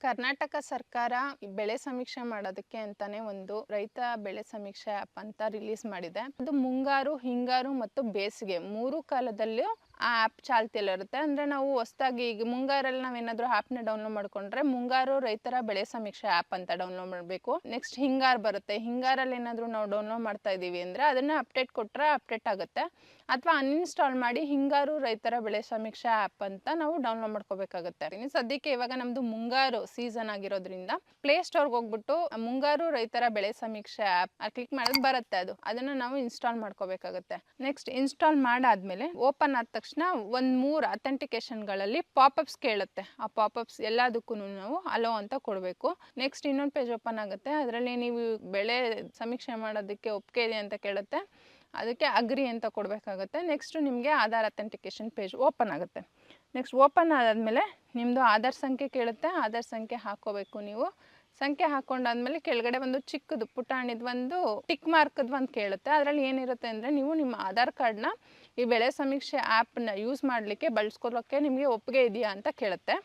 ಕರ್ನಾಟಕ ಸರ್ಕಾರ ಬೆಳೆ ಸಮೀಕ್ಷೆ ಮಾಡೋದಕ್ಕೆ ಅಂತಾನೆ ಒಂದು ರೈತ ಬೆಳೆ ಸಮೀಕ್ಷೆ ಆ್ಯಪ್ ಅಂತ ರಿಲೀಸ್ ಮಾಡಿದೆ. ಅದು ಮುಂಗಾರು, ಹಿಂಗಾರು ಮತ್ತು ಬೇಸಿಗೆ ಮೂರು ಕಾಲದಲ್ಲೂ ಆ ಆ್ಯಪ್ ಚಾಲ್ತಿಯಲ್ಲಿರುತ್ತೆ ಅಂದರೆ ನಾವು ಹೊಸ್ದಾಗಿ ಈಗ ಮುಂಗಾರಲ್ಲಿ ನಾವೇನಾದರೂ ಆ್ಯಪ್ನ ಡೌನ್ಲೋಡ್ ಮಾಡ್ಕೊಂಡ್ರೆ ಮುಂಗಾರು ರೈತರ ಬೆಳೆ ಸಮೀಕ್ಷೆ ಆ್ಯಪ್ ಅಂತ ಡೌನ್ಲೋಡ್ ಮಾಡಬೇಕು. ನೆಕ್ಸ್ಟ್ ಹಿಂಗಾರು ಬರುತ್ತೆ. ಹಿಂಗಾರಲ್ಲಿ ಏನಾದರೂ ನಾವು ಡೌನ್ಲೋಡ್ ಮಾಡ್ತಾ ಇದ್ದೀವಿ ಅಂದರೆ ಅದನ್ನು ಅಪ್ಡೇಟ್ ಕೊಟ್ಟರೆ ಅಪ್ಡೇಟ್ ಆಗುತ್ತೆ. ಅಥವಾ ಅನ್ಇನ್ಸ್ಟಾಲ್ ಮಾಡಿ ಹಿಂಗಾರು ರೈತರ ಬೆಳೆ ಸಮೀಕ್ಷೆ ಆ್ಯಪ್ ಅಂತ ನಾವು ಡೌನ್ಲೋಡ್ ಮಾಡ್ಕೋಬೇಕಾಗುತ್ತೆ. ಇನ್ನು ಸದ್ಯಕ್ಕೆ ಇವಾಗ ನಮ್ಮದು ಮುಂಗಾರು ಸೀಸನ್ ಆಗಿರೋದ್ರಿಂದ ಪ್ಲೇ ಸ್ಟೋರ್ಗೆ ಹೋಗ್ಬಿಟ್ಟು ಮುಂಗಾರು ರೈತರ ಬೆಳೆ ಸಮೀಕ್ಷೆ ಆ್ಯಪ್ ಕ್ಲಿಕ್ ಮಾಡೋದು ಬರುತ್ತೆ ಅದು. ಅದನ್ನು ನಾವು ಇನ್ಸ್ಟಾಲ್ ಮಾಡ್ಕೋಬೇಕಾಗುತ್ತೆ. ನೆಕ್ಸ್ಟ್ ಇನ್ಸ್ಟಾಲ್ ಮಾಡಾದ್ಮೇಲೆ ಓಪನ್ ಆದ ತಕ್ಷಣ ಒಂದು ಮೂರು ಅಥೆಂಟಿಕೇಶನ್ಗಳಲ್ಲಿ ಪಾಪಪ್ಸ್ ಕೇಳುತ್ತೆ. ಆ ಪಾಪಪ್ಸ್ ಎಲ್ಲದಕ್ಕೂ ನಾವು ಅಲೋ ಅಂತ ಕೊಡಬೇಕು. ನೆಕ್ಸ್ಟ್ ಇನ್ನೊಂದು ಪೇಜ್ ಓಪನ್ ಆಗುತ್ತೆ. ಅದರಲ್ಲಿ ನೀವು ಬೆಳೆ ಸಮೀಕ್ಷೆ ಮಾಡೋದಕ್ಕೆ ಒಪ್ಪಿಗೆ ಇದೆ ಅಂತ ಕೇಳುತ್ತೆ. ಅದಕ್ಕೆ ಅಗ್ರಿ ಅಂತ ಕೊಡಬೇಕಾಗುತ್ತೆ. ನೆಕ್ಸ್ಟು ನಿಮಗೆ ಆಧಾರ್ ಅಥೆಂಟಿಕೇಶನ್ ಪೇಜ್ ಓಪನ್ ಆಗುತ್ತೆ. ನೆಕ್ಸ್ಟ್ ಓಪನ್ ಆದಮೇಲೆ ನಿಮ್ಮದು ಆಧಾರ್ ಸಂಖ್ಯೆ ಕೇಳುತ್ತೆ. ಆಧಾರ್ ಸಂಖ್ಯೆ ಹಾಕೋಬೇಕು ನೀವು. ಸಂಖ್ಯೆ ಹಾಕೊಂಡಾದ್ಮೇಲೆ ಕೆಳಗಡೆ ಒಂದು ಚಿಕ್ಕದು, ಪುಟಾಣಿದು ಒಂದು ಟಿಕ್ ಮಾರ್ಕ್ದು ಒಂದು ಕೇಳುತ್ತೆ. ಅದರಲ್ಲಿ ಏನಿರುತ್ತೆ ಅಂದರೆ ನೀವು ನಿಮ್ಮ ಆಧಾರ್ ಕಾರ್ಡ್ನ ಈ ಬೆಳೆ ಸಮೀಕ್ಷೆ ಆ್ಯಪ್ನ ಯೂಸ್ ಮಾಡಲಿಕ್ಕೆ ಬಳಸ್ಕೊಳ್ಳೋಕ್ಕೆ ನಿಮಗೆ ಒಪ್ಪಿಗೆ ಇದೆಯಾ ಅಂತ ಕೇಳುತ್ತೆ.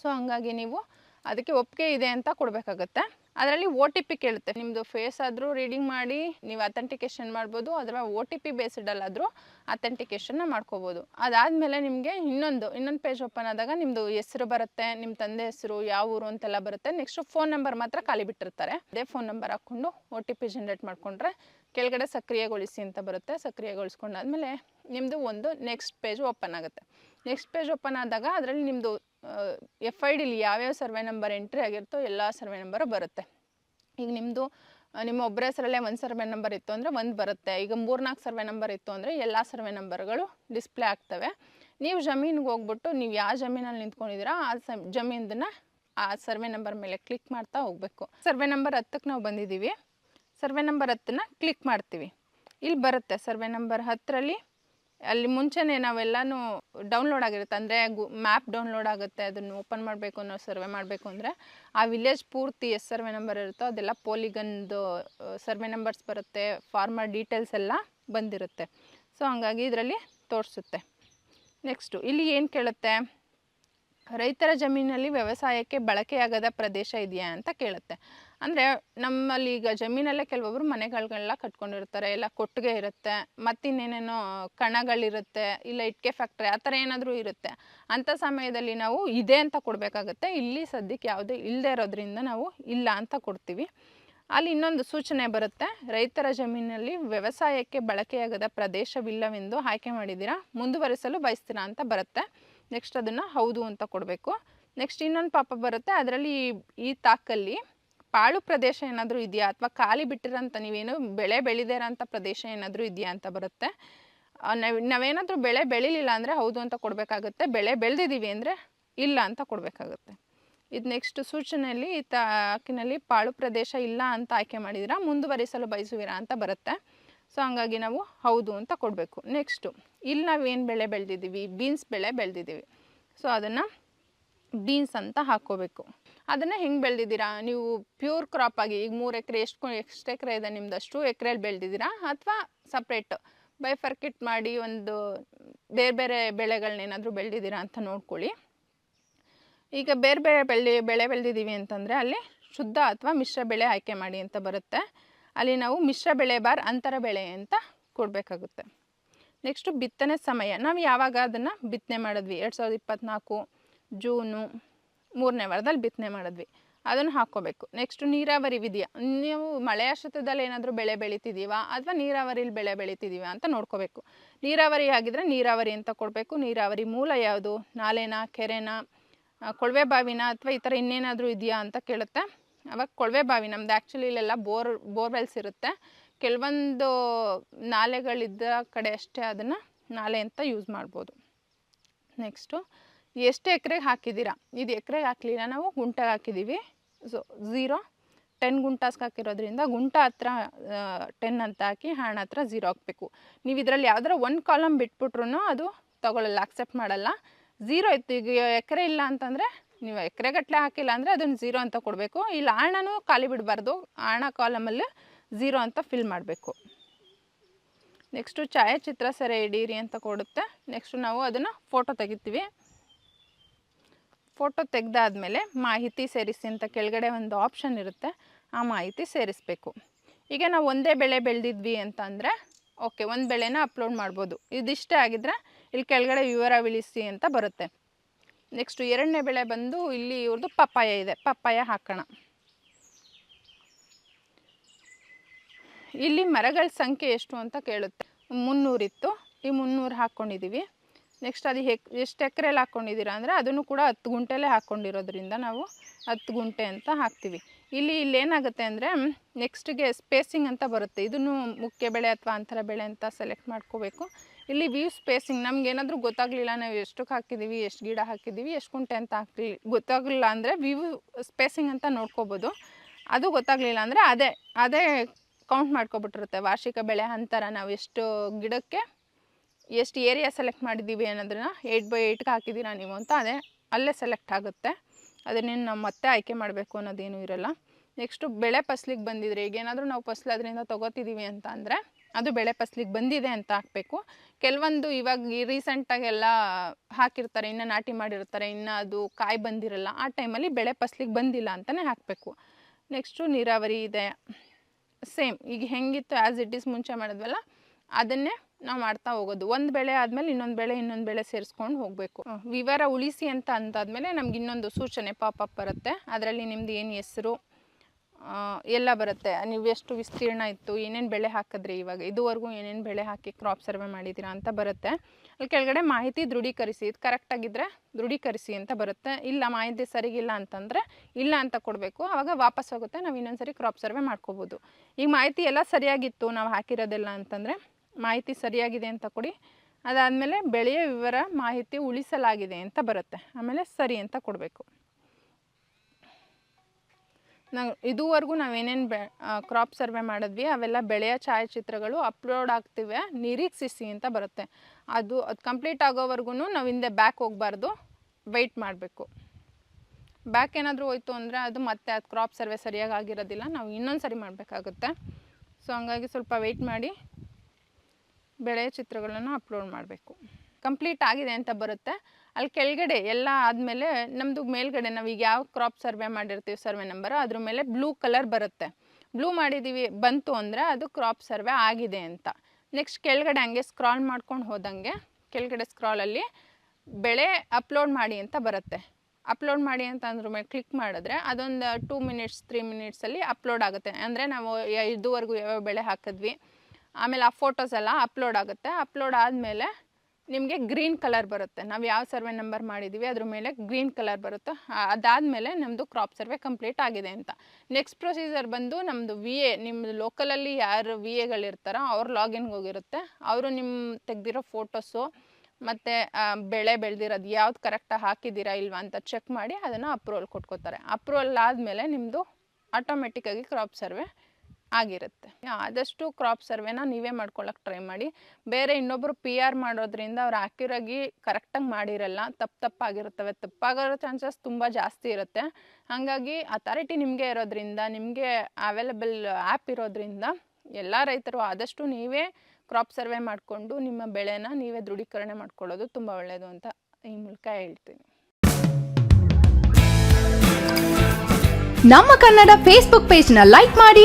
ಸೊ ಹಂಗಾಗಿ ನೀವು ಅದಕ್ಕೆ ಒಪ್ಪಿಗೆ ಇದೆ ಅಂತ ಕೊಡಬೇಕಾಗತ್ತೆ. ಅದರಲ್ಲಿ ಓ ಟಿ ಪಿ ಕೇಳುತ್ತೆ. ನಿಮ್ಮದು ಫೇಸ್ ಆದರೂ ರೀಡಿಂಗ್ ಮಾಡಿ, ನೀವು ಅಥೆಂಟಿಕೇಶನ್ ಮಾಡ್ಬೋದು ಅದರ ಒ ಟಿ ಪಿ ಬೇಸ್ಡಲ್ಲಾದರೂ ಅಥೆಂಟಿಕೇಶನ್ನ ಮಾಡ್ಕೋಬೋದು. ಅದಾದಮೇಲೆ ನಿಮಗೆ ಇನ್ನೊಂದು ಇನ್ನೊಂದು ಪೇಜ್ ಓಪನ್ ಆದಾಗ ನಿಮ್ಮದು ಹೆಸರು ಬರುತ್ತೆ ನಿಮ್ಮ ತಂದೆ ಹೆಸರು, ಯಾವ ಊರು ಅಂತೆಲ್ಲ ಬರುತ್ತೆ. ನೆಕ್ಸ್ಟ್ ಫೋನ್ ನಂಬರ್ ಮಾತ್ರ ಖಾಲಿ ಬಿಟ್ಟಿರ್ತಾರೆ. ಅದೇ ಫೋನ್ ನಂಬರ್ ಹಾಕ್ಕೊಂಡು ಒ ಟಿ ಪಿ ಜನ್ರೇಟ್ ಮಾಡಿಕೊಂಡ್ರೆ ಕೆಳಗಡೆ ಸಕ್ರಿಯಗೊಳಿಸಿ ಅಂತ ಬರುತ್ತೆ. ಸಕ್ರಿಯಗೊಳಿಸ್ಕೊಂಡಾದ್ಮೇಲೆ ನಿಮ್ಮದು ಒಂದು ನೆಕ್ಸ್ಟ್ ಪೇಜ್ ಓಪನ್ ಆಗುತ್ತೆ. ನೆಕ್ಸ್ಟ್ ಪೇಜ್ ಓಪನ್ ಆದಾಗ ಅದರಲ್ಲಿ ನಿಮ್ಮದು ಎಫ್ ಐ ಡಿಲಿ ಯಾವ್ಯಾವ ಸರ್ವೆ ನಂಬರ್ ಎಂಟ್ರಿ ಆಗಿರ್ತೋ ಎಲ್ಲ ಸರ್ವೆ ನಂಬರ್ ಬರುತ್ತೆ. ಈಗ ನಿಮ್ಮದು ನಿಮ್ಮ ಒಬ್ಬರ ಹೆಸರಲ್ಲೇ ಒಂದು ಸರ್ವೆ ನಂಬರ್ ಇತ್ತು ಅಂದರೆ ಒಂದು ಬರುತ್ತೆ. ಈಗ ಮೂರ್ನಾಲ್ಕು ಸರ್ವೆ ನಂಬರ್ ಇತ್ತು ಅಂದರೆ ಎಲ್ಲ ಸರ್ವೆ ನಂಬರ್ಗಳು ಡಿಸ್ಪ್ಲೇ ಆಗ್ತವೆ. ನೀವು ಜಮೀನಿಗೆ ಹೋಗ್ಬಿಟ್ಟು ನೀವು ಯಾವ ಜಮೀನಲ್ಲಿ ನಿಂತ್ಕೊಂಡಿದ್ದೀರಾ, ಆ ಸ ಜಮೀನದನ್ನ ಆ ಸರ್ವೆ ನಂಬರ್ ಮೇಲೆ ಕ್ಲಿಕ್ ಮಾಡ್ತಾ ಹೋಗಬೇಕು. ಸರ್ವೆ ನಂಬರ್ ಹತ್ತಕ್ಕೆ ನಾವು ಬಂದಿದ್ದೀವಿ. ಸರ್ವೆ ನಂಬರ್ ಹತ್ತನ್ನ ಕ್ಲಿಕ್ ಮಾಡ್ತೀವಿ. ಇಲ್ಲಿ ಬರುತ್ತೆ ಸರ್ವೆ ನಂಬರ್ ಹತ್ತರಲ್ಲಿ ಅಲ್ಲಿ ಮುಂಚೆನೇ ನಾವೆಲ್ಲನೂ ಡೌನ್ಲೋಡ್ ಆಗಿರುತ್ತೆ. ಅಂದರೆ ಮ್ಯಾಪ್ ಡೌನ್ಲೋಡ್ ಆಗುತ್ತೆ. ಅದನ್ನು ಓಪನ್ ಮಾಡಬೇಕು ಅನ್ನೋ ಸರ್ವೆ ಮಾಡಬೇಕು ಅಂದರೆ ಆ ವಿಲೇಜ್ ಪೂರ್ತಿ ಎಷ್ಟು ಸರ್ವೆ ನಂಬರ್ ಇರುತ್ತೋ ಅದೆಲ್ಲ ಪೋಲಿಗನ್ದು ಸರ್ವೆ ನಂಬರ್ಸ್ ಬರುತ್ತೆ. ಫಾರ್ಮರ್ ಡೀಟೇಲ್ಸ್ ಎಲ್ಲ ಬಂದಿರುತ್ತೆ. ಸೊ ಹಂಗಾಗಿ ಇದರಲ್ಲಿ ತೋರಿಸುತ್ತೆ. ನೆಕ್ಸ್ಟು ಇಲ್ಲಿ ಏನು ಕೇಳುತ್ತೆ? ರೈತರ ಜಮೀನಲ್ಲಿ ವ್ಯವಸಾಯಕ್ಕೆ ಬಳಕೆಯಾಗದ ಪ್ರದೇಶ ಇದೆಯಾ ಅಂತ ಕೇಳುತ್ತೆ. ಅಂದರೆ ನಮ್ಮಲ್ಲಿ ಈಗ ಜಮೀನಲ್ಲೇ ಕೆಲವೊಬ್ರು ಮನೆಗಳನ್ನೆಲ್ಲ ಕಟ್ಕೊಂಡಿರ್ತಾರೆ ಎಲ್ಲ ಕೊಟ್ಟಿಗೆ ಇರುತ್ತೆ, ಮತ್ತಿನ್ನೇನೇನೋ ಕಣಗಳಿರುತ್ತೆ, ಇಲ್ಲ ಇಟ್ಕೆ ಫ್ಯಾಕ್ಟ್ರಿ ಆ ಥರ ಏನಾದರೂ ಇರುತ್ತೆ. ಅಂಥ ಸಮಯದಲ್ಲಿ ನಾವು ಇದೆ ಅಂತ ಕೊಡಬೇಕಾಗತ್ತೆ. ಇಲ್ಲಿ ಸದ್ಯಕ್ಕೆ ಯಾವುದೇ ಇಲ್ಲದೆ ಇರೋದ್ರಿಂದ ನಾವು ಇಲ್ಲ ಅಂತ ಕೊಡ್ತೀವಿ. ಅಲ್ಲಿ ಇನ್ನೊಂದು ಸೂಚನೆ ಬರುತ್ತೆ. ರೈತರ ಜಮೀನಲ್ಲಿ ವ್ಯವಸಾಯಕ್ಕೆ ಬಳಕೆಯಾಗದ ಪ್ರದೇಶವಿಲ್ಲವೆಂದು ಆಯ್ಕೆ ಮಾಡಿದ್ದೀರಾ? ಮುಂದುವರಿಸಲು ಬಯಸ್ತೀರಾ ಅಂತ ಬರುತ್ತೆ. ನೆಕ್ಸ್ಟ್ ಅದನ್ನು ಹೌದು ಅಂತ ಕೊಡಬೇಕು. ನೆಕ್ಸ್ಟ್ ಇನ್ನೊಂದು ಪಾಪ ಬರುತ್ತೆ. ಅದರಲ್ಲಿ ಈ ತಾಕಲ್ಲಿ ಪಾಳು ಪ್ರದೇಶ ಏನಾದರೂ ಇದೆಯಾ? ಅಥವಾ ಖಾಲಿ ಬಿಟ್ಟಿರೋಂಥ ನೀವೇನು ಬೆಳೆ ಬೆಳೆದಿರೋಂಥ ಪ್ರದೇಶ ಏನಾದರೂ ಇದೆಯಾ ಅಂತ ಬರುತ್ತೆ. ನಾವು, ನಾವೇನಾದರೂ ಬೆಳೆ ಬೆಳಿಲಿಲ್ಲ ಅಂದರೆ ಹೌದು ಅಂತ ಕೊಡಬೇಕಾಗುತ್ತೆ. ಬೆಳೆ ಬೆಳೆದಿದ್ದೀವಿ ಅಂದರೆ ಇಲ್ಲ ಅಂತ ಕೊಡಬೇಕಾಗುತ್ತೆ. ಇದು ನೆಕ್ಸ್ಟ್ ಸೂಚನೆಯಲ್ಲಿ ಈ ತಾಕಿನಲ್ಲಿ ಪಾಳು ಪ್ರದೇಶ ಇಲ್ಲ ಅಂತ ಆಯ್ಕೆ ಮಾಡಿದಿರಾ ಮುಂದುವರಿಸಲು ಬಯಸುವಿರಾ ಅಂತ ಬರುತ್ತೆ. ಸೊ, ಹಂಗಾಗಿ ನಾವು ಹೌದು ಅಂತ ಕೊಡಬೇಕು. ನೆಕ್ಸ್ಟು ಇಲ್ಲಿ ನಾವು ಏನು ಬೆಳೆ ಬೆಳೆದಿದ್ದೀವಿ? ಬೀನ್ಸ್ ಬೆಳೆ ಬೆಳೆದಿದ್ದೀವಿ. ಸೊ, ಅದನ್ನು ಬೀನ್ಸ್ ಅಂತ ಹಾಕ್ಕೋಬೇಕು ಅದನ್ನು ಹೆಂಗೆ ಬೆಳೆದಿದ್ದೀರಾ? ನೀವು ಪ್ಯೂರ್ ಕ್ರಾಪ್ ಆಗಿ ಈಗ ಮೂರು ಎಕರೆ, ಎಷ್ಟು ಎಷ್ಟು ಎಕರೆ ಇದೆ ನಿಮ್ದು ಅಷ್ಟು ಎಕರೆಯಲ್ಲಿ ಬೆಳೆದಿದ್ದೀರಾ? ಅಥವಾ ಸಪ್ರೇಟ್ ಬೈಫರ್ಕಿಟ್ ಮಾಡಿ ಒಂದು ಬೇರೆ ಬೇರೆ ಬೆಳೆಗಳನ್ನೇನಾದರೂ ಬೆಳೆದಿದ್ದೀರಾ ಅಂತ ನೋಡ್ಕೊಳ್ಳಿ. ಈಗ ಬೇರೆ ಬೇರೆ ಬೆಳೆ ಬೆಳೆ ಬೆಳೆದಿದ್ದೀವಿ ಅಂತಂದರೆ ಅಲ್ಲಿ ಶುದ್ಧ ಅಥವಾ ಮಿಶ್ರ ಬೆಳೆ ಆಯ್ಕೆ ಮಾಡಿ ಅಂತ ಬರುತ್ತೆ. ಅಲ್ಲಿ ನಾವು ಮಿಶ್ರ ಬೆಳೆ ಬಾರ್ ಅಂತರ ಬೆಳೆ ಅಂತ ಕೊಡಬೇಕಾಗುತ್ತೆ. ನೆಕ್ಸ್ಟು ಬಿತ್ತನೆ ಸಮಯ. ನಾವು ಯಾವಾಗ ಅದನ್ನು ಬಿತ್ತನೆ ಮಾಡಿದ್ವಿ? ಎರಡು ಸಾವಿರದ ಇಪ್ಪತ್ತ್ನಾಲ್ಕು ಜೂನು ಮೂರನೇ ವಾರದಲ್ಲಿ ಬಿತ್ತನೆ ಮಾಡಿದ್ವಿ. ಅದನ್ನು ಹಾಕ್ಕೋಬೇಕು. ನೆಕ್ಸ್ಟು ನೀರಾವರಿ ವಿಧಿಯ. ನೀವು ಮಳೆ ಆಶ್ರಿತದಲ್ಲಿ ಏನಾದರೂ ಬೆಳೆ ಬೆಳಿತಿದ್ದೀವಾ ಅಥವಾ ನೀರಾವರಿಲಿ ಬೆಳೆ ಬೆಳಿತಿದ್ದೀವಾ ಅಂತ ನೋಡ್ಕೋಬೇಕು. ನೀರಾವರಿ ಆಗಿದ್ರೆ ನೀರಾವರಿ ಅಂತ ಕೊಡಬೇಕು. ನೀರಾವರಿ ಮೂಲ ಯಾವುದು? ನಾಲೆನಾ, ಕೆರೆನಾ ಕೊಳವೆ ಬಾವಿನ ಅಥವಾ ಈ ಥರ ಇನ್ನೇನಾದರೂ ಇದೆಯಾ ಅಂತ ಕೇಳುತ್ತೆ. ಅವಾಗ ಕೊಳವೆ ಬಾವಿ ನಮ್ದು ಆ್ಯಕ್ಚುಲಿ ಇಲ್ಲೆಲ್ಲ ಬೋರ್, ಬೋರ್ವೆಲ್ಸ್ ಇರುತ್ತೆ. ಕೆಲವೊಂದು ನಾಲೆಗಳಿದ್ದ ಕಡೆ ಅಷ್ಟೇ ಅದನ್ನು ನಾಲೆ ಅಂತ ಯೂಸ್ ಮಾಡ್ಬೋದು. ನೆಕ್ಸ್ಟು ಎಷ್ಟು ಎಕ್ರೆಗೆ ಹಾಕಿದ್ದೀರಾ? ಇದು ಎಕರೆಗೆ ಹಾಕಲಿಲ್ಲ, ನಾವು ಗುಂಟೆಗೆ ಹಾಕಿದ್ದೀವಿ. ಸೊ ಝೀರೋ ಟೆನ್ ಗುಂಟಾಸ್ಗೆ ಹಾಕಿರೋದ್ರಿಂದ ಗುಂಟ ಹತ್ರ ಟೆನ್ ಅಂತ ಹಾಕಿ ಹಣ ಹತ್ರ ಝೀರೋ ಹಾಕಬೇಕು. ನೀವು ಇದರಲ್ಲಿ ಯಾವ್ದಾರ ಒಂದು ಕಾಲಮ್ ಬಿಟ್ಬಿಟ್ರು ಅದು ತಗೊಳ್ಳಲ್ಲ ಅಕ್ಸೆಪ್ಟ್ ಮಾಡಲ್ಲ. ಝೀರೋ ಇತ್ತು ಈಗ ಎಕರೆ ಇಲ್ಲ ಅಂತಂದರೆ ನೀವು ಎಕರೆಗಟ್ಟಲೆ ಹಾಕಿಲ್ಲ ಅಂದರೆ ಅದನ್ನು ಝೀರೋ ಅಂತ ಕೊಡಬೇಕು. ಇಲ್ಲ, ಹಣನೂ ಖಾಲಿ ಬಿಡಬಾರ್ದು. ಹಣ ಕಾಲಮಲ್ಲಿ ಝೀರೋ ಅಂತ ಫಿಲ್ ಮಾಡಬೇಕು. ನೆಕ್ಸ್ಟು ಛಾಯಾಚಿತ್ರ ಸೆರೆ ಹಿಡೀರಿ ಅಂತ ಕೊಡುತ್ತೆ. ನೆಕ್ಸ್ಟು ನಾವು ಅದನ್ನು ಫೋಟೋ ತೆಗಿತೀವಿ. ಫೋಟೋ ತೆಗೆದಾದ್ಮೇಲೆ ಮಾಹಿತಿ ಸೇರಿಸಿ ಅಂತ ಕೆಳಗಡೆ ಒಂದು ಆಪ್ಷನ್ ಇರುತ್ತೆ, ಆ ಮಾಹಿತಿ ಸೇರಿಸಬೇಕು. ಈಗ ನಾವು ಒಂದೇ ಬೆಳೆ ಬೆಳೆದಿದ್ವಿ ಅಂತ ಅಂದರೆ ಓಕೆ, ಒಂದು ಬೆಳೆನ ಅಪ್ಲೋಡ್ ಮಾಡ್ಬೋದು. ಇದಿಷ್ಟೇ ಆಗಿದ್ರೆ ಇಲ್ಲಿ ಕೆಳಗಡೆ ವಿವರ ಇಳಿಸಿ ಅಂತ ಬರುತ್ತೆ. ನೆಕ್ಸ್ಟು ಎರಡನೇ ಬೆಳೆ ಬಂದು ಇಲ್ಲಿ ಇವ್ರದ್ದು ಪಪ್ಪಾಯ ಇದೆ, ಪಪ್ಪಾಯ ಹಾಕೋಣ. ಇಲ್ಲಿ ಮರಗಳ ಸಂಖ್ಯೆ ಎಷ್ಟು ಅಂತ ಕೇಳುತ್ತೆ. ಮುನ್ನೂರಿತ್ತು, ಈ ಮುನ್ನೂರು ಹಾಕ್ಕೊಂಡಿದ್ದೀವಿ ನೆಕ್ಸ್ಟ್ ಅದು ಹೆಕ್ ಎಷ್ಟು ಎಕರೆಲಿ ಹಾಕ್ಕೊಂಡಿದ್ದೀರಾ ಅಂದರೆ ಅದನ್ನು ಕೂಡ ಹತ್ತು ಗುಂಟೆಲೇ ಹಾಕ್ಕೊಂಡಿರೋದ್ರಿಂದ ನಾವು ಹತ್ತು ಗುಂಟೆ ಅಂತ ಹಾಕ್ತೀವಿ. ಇಲ್ಲಿ ಇಲ್ಲೇನಾಗುತ್ತೆ ಅಂದರೆ ನೆಕ್ಸ್ಟ್ಗೆ ಸ್ಪೇಸಿಂಗ್ ಅಂತ ಬರುತ್ತೆ. ಇದನ್ನು ಮುಖ್ಯ ಬೆಳೆ ಅಥವಾ ಅಂತರ ಬೆಳೆ ಅಂತ ಸೆಲೆಕ್ಟ್ ಮಾಡ್ಕೋಬೇಕು. ಇಲ್ಲಿ ವ್ಯೂ ಸ್ಪೇಸಿಂಗ್ ನಮ್ಗೆ ಏನಾದರೂ ಗೊತ್ತಾಗಲಿಲ್ಲ, ನಾವು ಎಷ್ಟಕ್ಕೆ ಹಾಕಿದ್ದೀವಿ, ಎಷ್ಟು ಗಿಡ ಹಾಕಿದ್ದೀವಿ, ಎಷ್ಟು ಗುಂಟೆ ಅಂತ ಹಾಕ್ತಿ ಗೊತ್ತಾಗಲಿಲ್ಲ ಅಂದರೆ ವ್ಯೂ ಸ್ಪೇಸಿಂಗ್ ಅಂತ ನೋಡ್ಕೋಬೋದು. ಅದು ಗೊತ್ತಾಗಲಿಲ್ಲ ಅಂದರೆ ಅದೇ ಅದೇ ಕೌಂಟ್ ಮಾಡ್ಕೊಬಿಟ್ಟಿರುತ್ತೆ. ವಾರ್ಷಿಕ ಬೆಳೆ ಅಂತರ ನಾವು ಎಷ್ಟು ಗಿಡಕ್ಕೆ ಎಷ್ಟು ಏರಿಯಾ ಸೆಲೆಕ್ಟ್ ಮಾಡಿದ್ದೀವಿ ಅನ್ನೋದನ್ನ ಏಯ್ಟ್ ಬೈ ಏಯ್ಟ್ಗೆ ಹಾಕಿದ್ದೀರಾ ನೀವು ಅಂತ ಅದೇ ಅಲ್ಲೇ ಸೆಲೆಕ್ಟ್ ಆಗುತ್ತೆ. ಅದನ್ನೇನು ನಾವು ಮತ್ತೆ ಆಯ್ಕೆ ಮಾಡಬೇಕು ಅನ್ನೋದೇನು ಇರಲ್ಲ. ನೆಕ್ಸ್ಟು ಬೆಳೆ ಫಸ್ಲಿಗೆ ಬಂದಿದ್ರೆ ಈಗ ಏನಾದರೂ ನಾವು ಫಸ್ಲು ಅದರಿಂದ ತೊಗೋತಿದ್ದೀವಿ ಅಂತ ಅಂದರೆ ಅದು ಬೆಳೆ ಫಸ್ಲಿಗೆ ಬಂದಿದೆ ಅಂತ ಹಾಕಬೇಕು. ಕೆಲವೊಂದು ಇವಾಗ ರೀಸೆಂಟಾಗೆಲ್ಲ ಹಾಕಿರ್ತಾರೆ, ಇನ್ನು ನಾಟಿ ಮಾಡಿರ್ತಾರೆ, ಇನ್ನು ಅದು ಕಾಯಿ ಬಂದಿರಲ್ಲ, ಆ ಟೈಮಲ್ಲಿ ಬೆಳೆ ಫಸ್ಲಿಗೆ ಬಂದಿಲ್ಲ ಅಂತಲೇ ಹಾಕಬೇಕು. ನೆಕ್ಸ್ಟು ನೀರಾವರಿ ಇದೆ. ಸೇಮ್, ಈಗ ಹೆಂಗಿತ್ತು ಆ್ಯಸ್ ಇಟ್ ಈಸ್ ಮುಂಚೆ ಮಾಡಿದ್ವಲ್ಲ, ಅದನ್ನೇ ನಾವು ಮಾಡ್ತಾ ಹೋಗೋದು. ಒಂದು ಬೆಳೆ ಆದಮೇಲೆ ಇನ್ನೊಂದು ಬೆಳೆ ಇನ್ನೊಂದು ಬೆಳೆ ಸೇರಿಸ್ಕೊಂಡು ಹೋಗಬೇಕು. ವಿವರ ಉಳಿಸಿ ಅಂತ ಅಂತಾದಮೇಲೆ ನಮ್ಗೆ ಇನ್ನೊಂದು ಸೂಚನೆ ಪಾಪ್ ಅಪ್ ಬರುತ್ತೆ. ಅದರಲ್ಲಿ ನಿಮ್ದು ಏನು ಹೆಸರು? ಎಲ್ಲ ಬರುತ್ತೆ. ನೀವು ಎಷ್ಟು ವಿಸ್ತೀರ್ಣ ಇತ್ತು ಏನೇನು ಬೆಳೆ ಹಾಕಿದ್ರಿ ಇವಾಗ? ಇದುವರೆಗೂ ಏನೇನು ಬೆಳೆ ಹಾಕಿ ಕ್ರಾಪ್ ಸರ್ವೆ ಮಾಡಿದ್ದೀರಾ ಅಂತ ಬರುತ್ತೆ. ಅಲ್ಲಿ ಕೆಳಗಡೆ ಮಾಹಿತಿ ದೃಢೀಕರಿಸಿ. ಇದು ಕರೆಕ್ಟಾಗಿದ್ದರೆ ದೃಢೀಕರಿಸಿ ಅಂತ ಬರುತ್ತೆ. ಇಲ್ಲ ಮಾಹಿತಿ ಸರಿಗಿಲ್ಲ ಅಂತಂದರೆ ಇಲ್ಲ ಅಂತ ಕೊಡಬೇಕು. ಆವಾಗ ವಾಪಸ್ ಹೋಗುತ್ತೆ. ನಾವು ಇನ್ನೊಂದು ಸರಿ ಕ್ರಾಪ್ ಸರ್ವೆ ಮಾಡ್ಕೋಬೋದು. ಈಗ ಮಾಹಿತಿ ಎಲ್ಲ ಸರಿಯಾಗಿತ್ತು ನಾವು ಹಾಕಿರೋದೆಲ್ಲ ಅಂತಂದರೆ ಮಾಹಿತಿ ಸರಿಯಾಗಿದೆ ಅಂತ ಕೊಡಿ. ಅದಾದಮೇಲೆ ಬೆಳೆಯ ವಿವರ ಮಾಹಿತಿ ಉಳಿಸಲಾಗಿದೆ ಅಂತ ಬರುತ್ತೆ. ಆಮೇಲೆ ಸರಿ ಅಂತ ಕೊಡಬೇಕು. ನಾವು ಇದುವರೆಗೂ ನಾವೇನೇನು ಬೆ ಕ್ರಾಪ್ ಸರ್ವೆ ಮಾಡಿದ್ವಿ, ಅವೆಲ್ಲ ಬೆಳೆಯ ಛಾಯಾಚಿತ್ರಗಳು ಅಪ್ಲೋಡ್ ಆಗ್ತಿವೆ, ನಿರೀಕ್ಷಿಸಿ ಅಂತ ಬರುತ್ತೆ. ಅದು ಅದು ಕಂಪ್ಲೀಟ್ ಆಗೋವರೆಗೂ ನಾವು ಹಿಂದೆ ಬ್ಯಾಕ್ ಹೋಗಬಾರ್ದು ವೆಯ್ಟ್ ಮಾಡಬೇಕು. ಬ್ಯಾಕ್ ಏನಾದರೂ ಹೋಯ್ತು ಅಂದರೆ ಅದು ಮತ್ತೆ ಅದು ಕ್ರಾಪ್ ಸರ್ವೆ ಸರಿಯಾಗಿ ಆಗಿರೋದಿಲ್ಲ, ನಾವು ಇನ್ನೊಂದು ಸರಿ ಮಾಡಬೇಕಾಗುತ್ತೆ. ಸೊ ಹಂಗಾಗಿ ಸ್ವಲ್ಪ ವೆಯ್ಟ್ ಮಾಡಿ. ಬೆಳೆಯ ಚಿತ್ರಗಳನ್ನು ಅಪ್ಲೋಡ್ ಮಾಡಬೇಕು. ಕಂಪ್ಲೀಟ್ ಆಗಿದೆ ಅಂತ ಬರುತ್ತೆ. ಅಲ್ಲಿ ಕೆಳಗಡೆ ಎಲ್ಲ ಆದಮೇಲೆ ನಮ್ಮದು ಮೇಲ್ಗಡೆ ನಾವು ಈಗ ಯಾವ ಕ್ರಾಪ್ ಸರ್ವೆ ಮಾಡಿರ್ತೀವಿ ಸರ್ವೆ ನಂಬರ್ ಅದ್ರ ಮೇಲೆ ಬ್ಲೂ ಕಲರ್ ಬರುತ್ತೆ. ಬ್ಲೂ ಮಾಡಿದ್ದೀವಿ ಬಂತು ಅಂದರೆ ಅದು ಕ್ರಾಪ್ ಸರ್ವೆ ಆಗಿದೆ ಅಂತ. ನೆಕ್ಸ್ಟ್ ಕೆಳಗಡೆ ಹಂಗೆ ಸ್ಕ್ರಾಲ್ ಮಾಡ್ಕೊಂಡು ಹೋದಂಗೆ ಕೆಳಗಡೆ ಸ್ಕ್ರಾಲಲ್ಲಿ ಬೆಳೆ ಅಪ್ಲೋಡ್ ಮಾಡಿ ಅಂತ ಬರುತ್ತೆ. ಅಪ್ಲೋಡ್ ಮಾಡಿ ಅಂತ ಅಂದ್ರ ಮೇಲೆ ಕ್ಲಿಕ್ ಮಾಡಿದ್ರೆ ಅದೊಂದು ಟೂ ಮಿನಿಟ್ಸ್ ತ್ರೀ ಮಿನಿಟ್ಸಲ್ಲಿ ಅಪ್ಲೋಡ್ ಆಗುತ್ತೆ. ಅಂದರೆ ನಾವು ಇದುವರೆಗೂ ಯಾವ್ಯಾವ ಬೆಳೆ ಹಾಕಿದ್ವಿ ಆಮೇಲೆ ಆ ಫೋಟೋಸ್ ಎಲ್ಲ ಅಪ್ಲೋಡ್ ಆಗುತ್ತೆ. ಅಪ್ಲೋಡ್ ಆದಮೇಲೆ ನಿಮಗೆ ಗ್ರೀನ್ ಕಲರ್ ಬರುತ್ತೆ. ನಾವು ಯಾವ ಸರ್ವೆ ನಂಬರ್ ಮಾಡಿದ್ದೀವಿ ಅದ್ರ ಮೇಲೆ ಗ್ರೀನ್ ಕಲರ್ ಬರುತ್ತೆ. ಅದಾದಮೇಲೆ ನಮ್ಮದು ಕ್ರಾಪ್ ಸರ್ವೆ ಕಂಪ್ಲೀಟ್ ಆಗಿದೆ ಅಂತ. ನೆಕ್ಸ್ಟ್ ಪ್ರೊಸೀಜರ್ ಬಂದು ನಮ್ಮದು ವಿ ಎ ನಿಮ್ಮದು ಲೋಕಲಲ್ಲಿ ಯಾರು ವಿ ಎಗಳಿರ್ತಾರೋ ಅವ್ರು ಲಾಗಿನ್ಗೆ ಹೋಗಿರುತ್ತೆ. ಅವರು ನಿಮ್ಮ ತೆಗೆದಿರೋ ಫೋಟೋಸು ಮತ್ತು ಬೆಳೆ ಬೆಳೆದಿರೋದು ಯಾವ್ದು ಕರೆಕ್ಟಾಗಿ ಹಾಕಿದ್ದೀರಾ ಇಲ್ವಾ ಅಂತ ಚೆಕ್ ಮಾಡಿ ಅದನ್ನು ಅಪ್ರೂವಲ್ ಕೊಟ್ಕೋತಾರೆ. ಅಪ್ರೂವಲ್ ಆದಮೇಲೆ ನಿಮ್ಮದು ಆಟೋಮೆಟಿಕ್ಕಾಗಿ ಕ್ರಾಪ್ ಸರ್ವೆ ಆಗಿರುತ್ತೆ. ಆದಷ್ಟು ಕ್ರಾಪ್ ಸರ್ವೆನ ನೀವೇ ಮಾಡ್ಕೊಳ್ಳೋಕೆ ಟ್ರೈ ಮಾಡಿ. ಬೇರೆ ಇನ್ನೊಬ್ಬರು ಪಿ ಆರ್ ಮಾಡೋದ್ರಿಂದ ಅವ್ರು ಆ್ಯಕ್ಯುರಾಗಿ ಕರೆಕ್ಟಾಗಿ ಮಾಡಿರಲ್ಲ, ತಪ್ಪು ತಪ್ಪಾಗಿರುತ್ತವೆ. ತಪ್ಪಾಗಿರೋ ಚಾನ್ಸಸ್ ತುಂಬ ಜಾಸ್ತಿ ಇರುತ್ತೆ. ಹಾಗಾಗಿ ಅಥಾರಿಟಿ ನಿಮಗೆ ಇರೋದ್ರಿಂದ, ನಿಮಗೆ ಅವೈಲಬಲ್ ಆ್ಯಪ್ ಇರೋದ್ರಿಂದ ಎಲ್ಲ ರೈತರು ಆದಷ್ಟು ನೀವೇ ಕ್ರಾಪ್ ಸರ್ವೆ ಮಾಡಿಕೊಂಡು ನಿಮ್ಮ ಬೆಳೆನ ನೀವೇ ದೃಢೀಕರಣೆ ಮಾಡ್ಕೊಳ್ಳೋದು ತುಂಬ ಒಳ್ಳೆಯದು ಅಂತ ಈ ಮೂಲಕ ಹೇಳ್ತೀನಿ. ನಮ್ಮ ಕನ್ನಡ ಫೇಸ್ಬುಕ್ ಪೇಜ್ನ ಲೈಕ್ ಮಾಡಿ